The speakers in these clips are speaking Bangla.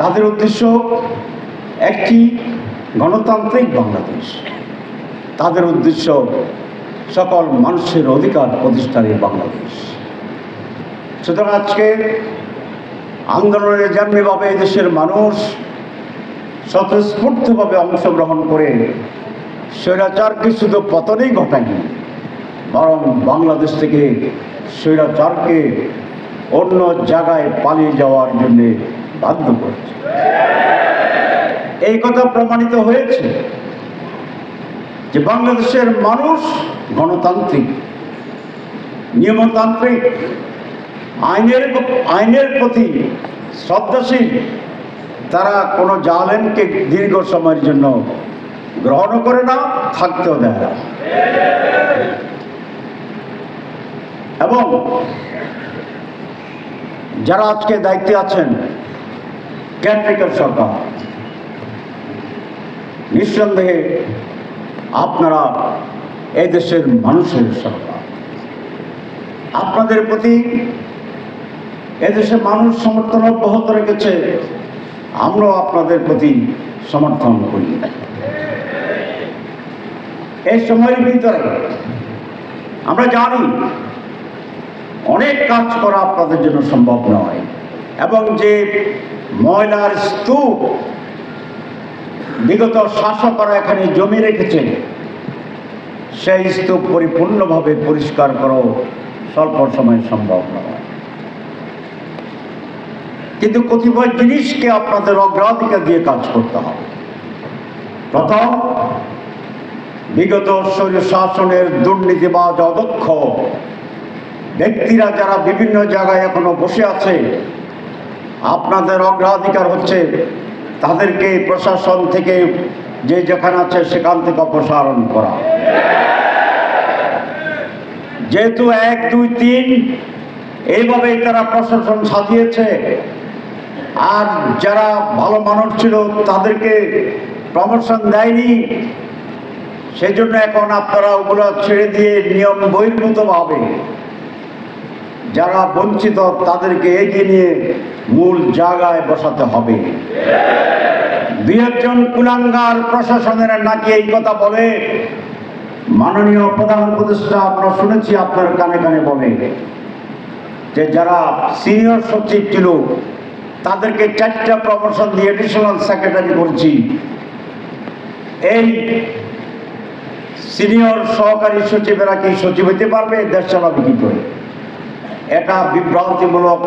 তাদের উদ্দেশ্য একটি গণতান্ত্রিক বাংলাদেশ। তাদের উদ্দেশ্য সকল মানুষের অধিকার প্রতিষ্ঠানের বাংলাদেশ। সুতরাং আজকে আন্দোলনের জন্মেভাবে দেশের মানুষ স্বতঃস্ফূর্তভাবে অংশগ্রহণ করে, স্বৈরাচারকে শুধু পতনেই ঘটায়নি, বরং বাংলাদেশ থেকে স্বৈরাচারকে অন্য জায়গায় পালিয়ে যাওয়ার জন্য বাধ্য করছে। এই কথা প্রমাণিত হয়েছে যে বাংলাদেশের মানুষ গণতান্ত্রিক, নিয়মতান্ত্রিক, আইনের আইনের প্রতি শ্রদ্ধাশীল, তারা কোনো জালেনকে দীর্ঘ সময়ের জন্য গ্রহণ করে না, থাকতেও দেয় না। এবং যারা আজকে দায়িত্বে আছেন কেয়ারটেকার সরকার। নিঃসন্দেহে আপনারা এই দেশের মানুষের সরকার। আপনাদের প্রতি এদেশের মানুষ সমর্থন অব্যাহত রেখেছে, আমরাও আপনাদের প্রতি সমর্থন করি। এই সময়ের ভিতরে আমরা জানি অনেক কাজ করা আপনাদের জন্য সম্ভব নয়, এবং যে ময়লার স্তূপ। বিগত শাসকরা এখানে জমি রেখেছে সেই স্তূপ পরিপূর্ণভাবে পরিষ্কার করো স্বল্প সময়ে সম্ভব নয়। কিন্তু কতিপয় জিনিসকে আপনাদের অগ্রাধিকার দিয়ে কাজ করতে হবে। প্রথম, বিগত শাসনের দুর্নীতিবাজ অদক্ষ ব্যক্তিরা যারা বিভিন্ন জায়গায় এখনও বসে আছে আপনাদের অগ্রাধিকার হচ্ছে। তাদেরকে প্রশাসন থেকে যে যেখানে আছে সেখান থেকে অপসারণ করা। যেহেতু এক, দুই, তিন, এইভাবেই তারা প্রশাসন সাজিয়েছে। আর যারা ভালো মানুষ ছিল, তাদেরকে প্রমোশন দেয়নি। সেই জন্য এখন আপনারা ওগুলো ছেড়ে দিয়ে নিয়ম বহির্ভূতভাবে যারা বঞ্চিত, তাদেরকে এগিয়ে নিয়ে মূল জায়গায় বসাতে হবে। দুই একজন কুলাঙ্গার প্রশাসনের নাকি এই কথা বলে? মাননীয় প্রধান উপদেষ্টা, আমরা শুনেছি আপনার কানে কানে বলে যে যারা সিনিয়র সচিব ছিল, তাদেরকে চারটা প্রমোশন দিয়ে এডিশনাল সেক্রেটারি করছি। এই সিনিয়র সহকারী সচিবেরা কি সচিব হতে পারবে? দেশ চালাবে কি করে? এটা বিভ্রান্তিমূলক,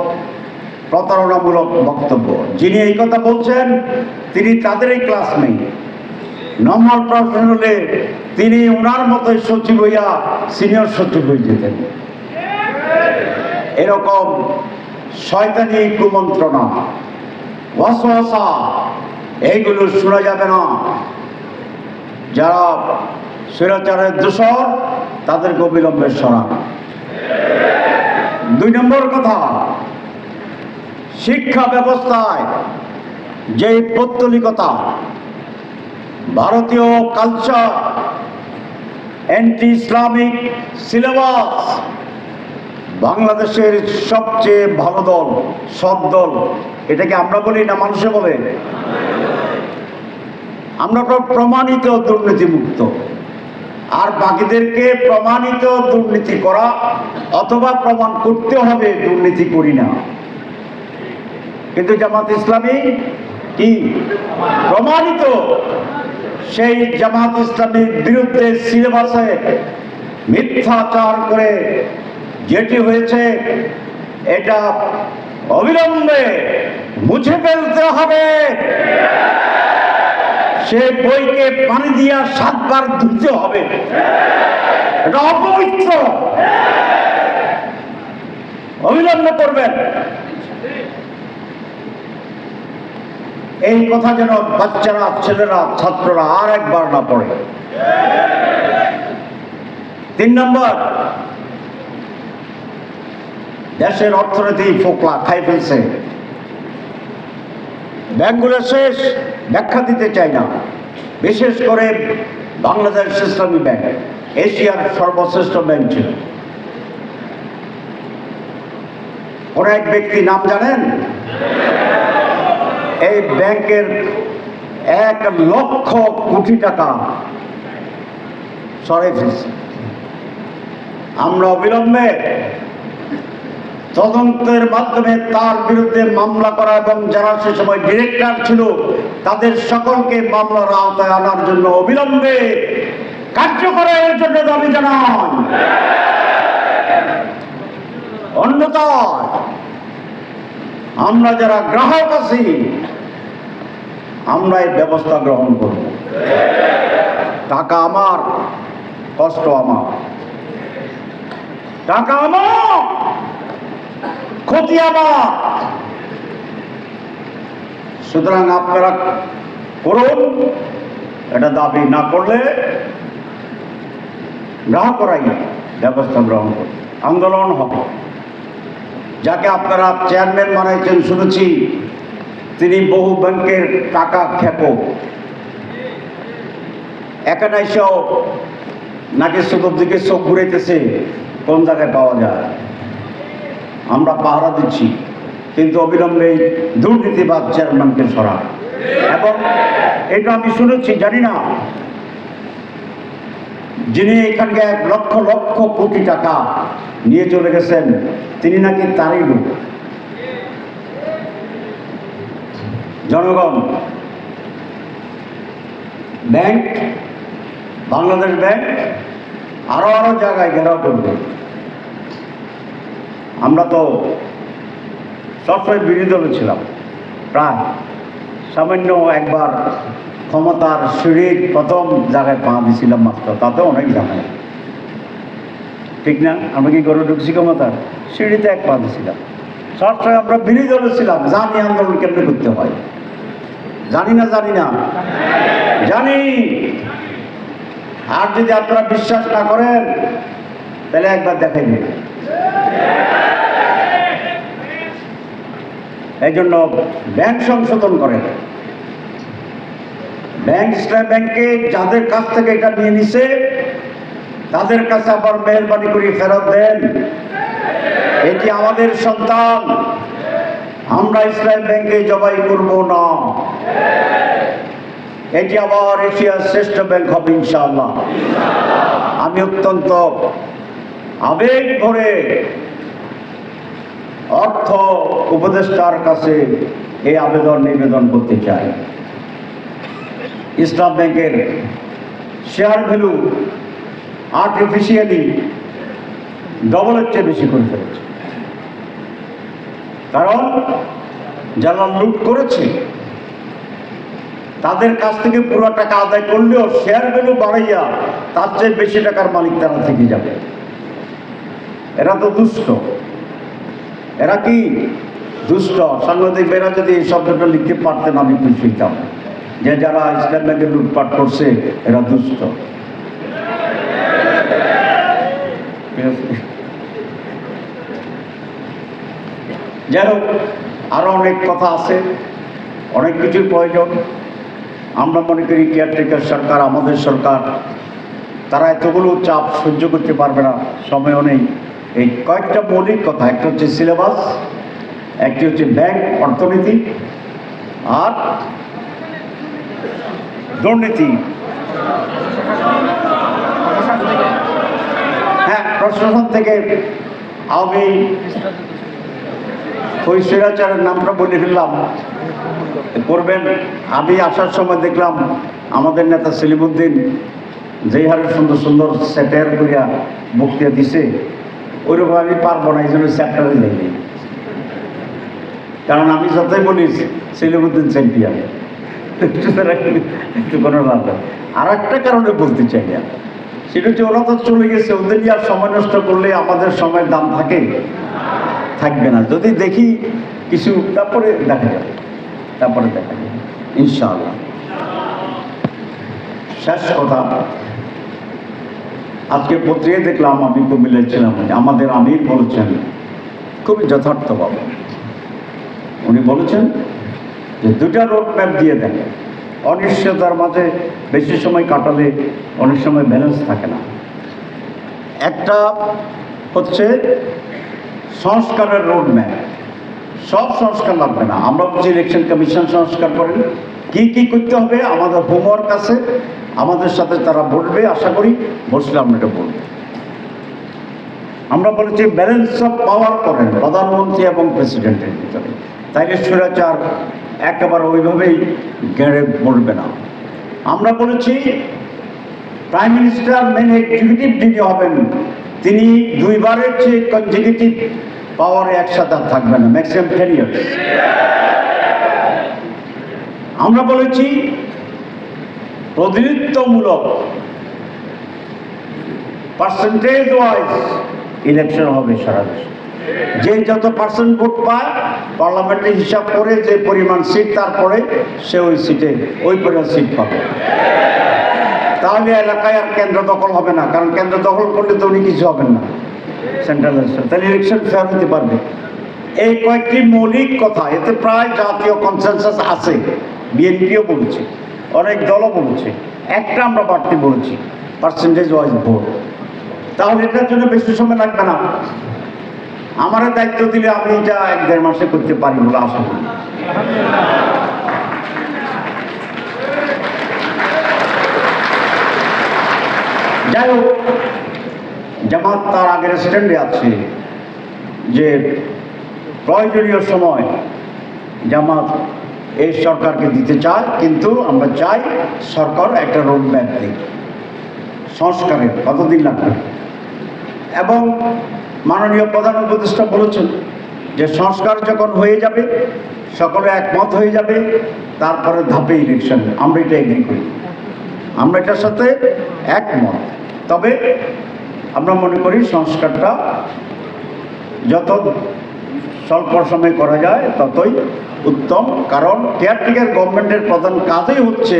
প্রতারণামূলক বক্তব্য। যিনি এই কথা বলছেন, তিনি তাদেরই ক্লাসমেট নম্বর প্রশ্ন হলে তিনি ওনার মতোই সচিব হইয়া সিনিয়র সচিব হয়ে যেতেন। এরকম শয়তানি কুমন্ত্রণা, ওয়াসওয়াসা, এইগুলো শোনা যাবে না। যারা স্বৈরাচারের দূষণ তাদেরকে অবিলম্বে সরা দুই নম্বর কথা, শিক্ষা ব্যবস্থায় যে পৌত্তলিকতা, ভারতীয় কালচার অ্যান্টি ইসলামিক সিলেবাস বাংলাদেশের সবচেয়ে ভালো দল, সৎ দল, এটাকে আমরা বলি না মানুষে বলে? আমরা প্রমাণিত দুর্নীতিমুক্ত। আর বাকিদেরকে প্রমাণিত দুর্নীতি করা অথবা প্রমাণ করতে হবে দুর্নীতি করি না। কিন্তু জামাত ইসলামী কি? প্রমাণিত। সেই জামাত ইসলামীর বিরুদ্ধে সিলেবাসে মিথ্যাচার করে যেটি হয়েছে, এটা অবিলম্বে মুছে ফেলতে হবে। সে বইকে পানি দিয়া সাতবার ধুতে হবে। এটা অপবিত্র। অবিলম্বে করবেন। এই কথা যেন বাচ্চারা, ছেলেরা, ছাত্ররা আর একবার না পড়ে। তিন নম্বর, দেশের অর্থনীতি ফোকলা, খাই ফেলছে। ব্যাংকগুলো শেষ, ব্যাখ্যা দিতে চাই না। বিশেষ করে বাংলাদেশ ইসলামী ব্যাংক, এশিয়ার সর্বশ্রেষ্ঠ ব্যাংক ছিল। কোন এক ব্যক্তি নাম জানেন? এই ব্যাংকের এক লক্ষ কোটি টাকা। সরে ফেলছে আমরা অবিলম্বে তদন্তের মাধ্যমে তার বিরুদ্ধে মামলা করা এবং যারা সে সময় ডিরেক্টর ছিল, তাদের সকলকে মামলার আওতায় আনার জন্য অবিলম্বে কার্যকরের জন্য দাবি জানান। অন্যথায়, আমরা যারা গ্রাহক আছি, আমরা এই ব্যবস্থা গ্রহণ করব। টাকা আমার, কষ্ট আমার। টাকা আমার! ক্ষতি আমার। সুতরাং আপনারা করুন, এটা দাবি না করলে গ্রাহকরাই ব্যবস্থা গ্রহণ করুন, আন্দোলন হবে। যাকে আপনারা চেয়ারম্যান বানাইছেন, শুনেছি তিনি বহু ব্যাংকের টাকা খেপো। এসেও নাকি চতুর দিকে চোখ ঘুরাইতেছে, কোন জায়গায় পাওয়া যায়। আমরা পাহারা দিচ্ছি, কিন্তু অবিলম্বে এই দুর্নীতিবাদ চেয়ারম্যানকে সরা এবং এটা আমি শুনেছি, জানি না। যিনি এখানকে এক লক্ষ লক্ষ কোটি টাকা নিয়ে চলে গেছেন, তিনি নাকি তারই লোক। জনগণ, ব্যাংক, বাংলাদেশ ব্যাংক, আরও আরও জায়গায় ঘেরাও করবে। আমরা তো সবসময় বিরোধী দলে ছিলাম। প্রায় সামান্য একবার ক্ষমতার সিঁড়ির প্রথম জায়গায় পা দিয়েছিলাম মাত্র, তাতেও অনেক ঝামেলা। ঠিক না? আমরা কি গরু ঢুকছি ক্ষমতার? সিঁড়িতে এক পা দিয়েছিলাম। সবসময় আমরা বিরোধী দলে ছিলাম, জানি আন্দোলন কেমনে করতে হয়। জানি না জানি না। জানি। আর যদি আপনারা বিশ্বাস না করেন, তাহলে একবার দেখাই দিন। এই জন্য ব্যাংক সংশোধন করেন ব্যাংক ইসলাম ব্যাংকে যাদের কাছ থেকে এটা নিয়ে নিছে, তাদের কাছে আবার মেহরবানি করে ফেরত দেন। এটি আমাদের সন্তান। আমরা ইসলাম ব্যাংকে জবাই করব না। এটি আবার এশিয়ার শ্রেষ্ঠ ব্যাংক হবে ইনশাআল্লাহ। আমি অত্যন্ত আবেগ ভরে অর্থ উপদেষ্টার কাছে এই আবেদন নিবেদন করতে চাই। ইসলাম ব্যাংকের শেয়ার ভ্যালু আর্টিফিশিয়ালি ডবলের চেয়ে বেশি করে ফেলেছে। কারণ যারা লুট করেছে, তাদের কাছ থেকে পুরো টাকা আদায় করলেও শেয়ার ভ্যালু বাড়াইয়া তার চেয়ে বেশি টাকার মালিক তারা থেকে যাবে। এরা তো দুষ্ট। এরা কি? দুষ্ট সাংবাদিক সাংবাদিকেরা যদি এই শব্দটা লিখতে পারতেন, আমি হইতাম। যে যারা ইসলাম ব্যাংকে লুটপাট করছে, এরা দুষ্ট। যাই হোক আরও অনেক কথা আছে, অনেক কিছুর প্রয়োজন। আমরা মনে করি কেয়ারটেকার সরকার, আমাদের সরকার, তারা এতগুলো চাপ সহ্য করতে পারবে না, সময়ও নেই। এই কয়েকটা মৌলিক কথা, একটা হচ্ছে সিলেবাস একটি হচ্ছে ব্যাংক অর্থনীতি, আর দুর্নীতি। হ্যাঁ প্রশাসন থেকে আমি ওই স্বৈরাচারের নামটা বলে ফেললাম। করবেন আমি আসার সময় দেখলাম আমাদের নেতা সেলিমুদ্দিন যেই হারে সুন্দর সুন্দর স্যাটার করিয়া বক্তৃতা দিছে। ওইরকম আমি পারব না, এই জন্য চ্যাপ্টারে যাইনি কারণ আমি যতই বলি, সেলিমুদ্দিন একটু কোনো লাভ নেই। আর একটা কারণে বলতে চাই না। সেটা হচ্ছে, ওরা তো চলে গেছে, ওদের আর সময় নষ্ট করলে আমাদের সময়ের দাম থাকে? থাকবে না। যদি দেখি কিছু, তারপরে দেখা যাবে। তারপরে দেখা যাবে। ইনশাআল্লাহ। শেষ কথা। আজকে পত্রিকায় দেখলাম আমি কুমিল্লায় ছিলাম। আমাদের আমির বলেছেন, খুবই যথার্থভাবে উনি বলেছেন যে দুটা রোড ম্যাপ দিয়ে দেন। অনিশ্চয়তার মাঝে বেশি সময় কাটালে অনেক সময় ব্যালেন্স থাকে না। একটা হচ্ছে সংস্কারের রোড ম্যাপ সব সংস্কার লাগবে না। আমরা বলছি ইলেকশন কমিশন সংস্কার করেন। কি কি করতে হবে? আমাদের হোমওয়ার্ক আছে। আমাদের সাথে তারা বলবে, আশা করি বসলে আমরা এটা বলব। আমরা বলেছি ব্যালেন্স অফ পাওয়ার করেন, প্রধানমন্ত্রী এবং প্রেসিডেন্টের ভিতরে। তাইলে স্বৈরাচার একেবারে ওইভাবেই গেড়ে পড়বে না। আমরা বলেছি প্রাইম মিনিস্টার মেন এক্সিকিউটিভ যিনি হবেন, তিনি দুইবারের চেয়ে কনজিকিউটিভ পাওয়ারে একসাথে আর থাকবেন না। ম্যাক্সিমাম টেন ইয়ার্স আমরা বলেছি প্রতিনিধিত্বমূলক পার্সেন্টেজ ওয়াইজ ইলেকশন হবে সারা দেশে। যে যত পার্সেন্ট ভোট পায় পার্লামেন্টে হিসাব করে যে পরিমাণ সিট তারপরে সে ওই সিটে ওই পরিমাণ সিট পাবে। তাহলে এলাকায় আর কেন্দ্র দখল হবে না, কারণ কেন্দ্র দখল করলে তো উনি কিছু হবেন না। সেন্ট্রাল তাহলে ইলেকশন ফেয়ার হতে পারবে। এই কয়েকটি মৌলিক কথা, এতে প্রায় জাতীয় কনসেনসাস আছে বিএনপিও বলেছে। অনেক দলও বলছে। একটা আমরা বাড়তি বলেছি পার্সেন্টেজ ওয়াইজ ভোট তাহলে এটার জন্য বেশি সময় লাগবে না। আমার দায়িত্ব দিলে আমি এটা এক দেড় মাসে করতে পারি বলে আশা করি। যাই হোক, জামাত তার আগের স্ট্যান্ডে আছে যে প্রয়োজনীয় সময় জামাত এই সরকারকে দিতে চায়, কিন্তু আমরা চাই সরকার একটা রোড ম্যাপ দিক। সংস্কারের কতদিন লাগবে? এবং মাননীয় প্রধান উপদেষ্টা বলেছেন যে সংস্কার যখন হয়ে যাবে, সকলে একমত হয়ে যাবে, তারপরে ধাপে ইলেকশন আমরা এটা এগ্রি করি। আমরা এটার সাথে একমত। তবে আমরা মনে করি সংস্কারটা যত স্বল্প সময় করা যায়, ততই উত্তম। কারণ কেয়ারটেকার গভর্নমেন্টের প্রধান কাজই হচ্ছে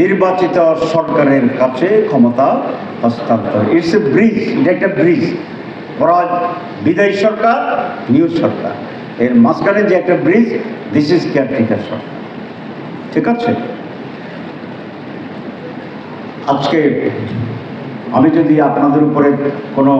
নির্বাচিত সরকারের কাছে ক্ষমতা হস্তান্তর। ইটস এ ব্রিজ এটা একটা ব্রিজ বড় বিদায়ী সরকার নিউ সরকার। এর মাঝখানে যে একটা ব্রিজ দিস ইজ কেয়ারটেকার সরকার। ঠিক আছে? আজকে আমি যদি আপনাদের উপরে কোনো